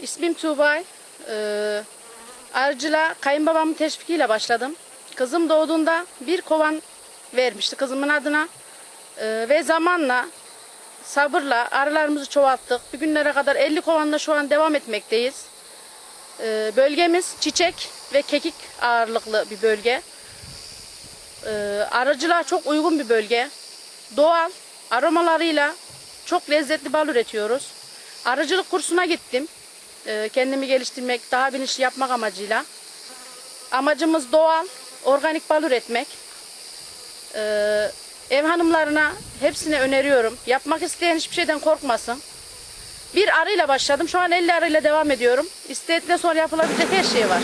İsmim Tuğbay. Ee, arıcılığa kayınbabamın teşvikiyle başladım. Kızım doğduğunda bir kovan vermişti kızımın adına. Ee, ve zamanla sabırla arılarımızı çoğalttık. Bugünlere kadar 50 kovanla şu an devam etmekteyiz. Ee, bölgemiz çiçek ve kekik ağırlıklı bir bölge. Ee, arıcılığa çok uygun bir bölge. Doğal aromalarıyla çok lezzetli bal üretiyoruz. Arıcılık kursuna gittim. Ee, kendimi geliştirmek, daha bilinçli yapmak amacıyla. Amacımız doğal, organik bal üretmek. Ee, ev hanımlarına hepsine öneriyorum. Yapmak isteyen hiçbir şeyden korkmasın. Bir arıyla başladım. Şu an 50 arıyla devam ediyorum. İstedikten sonra yapılabilecek her şey var.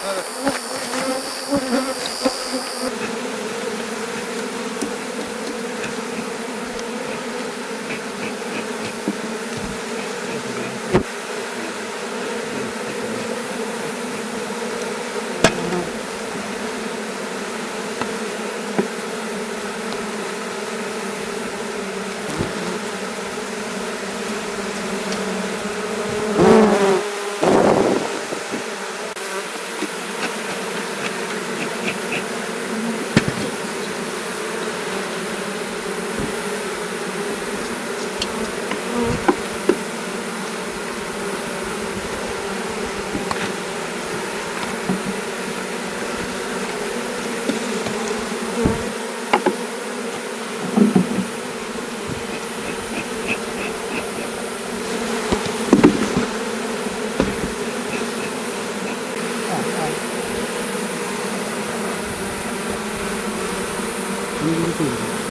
আপনারা 見えにくいんで。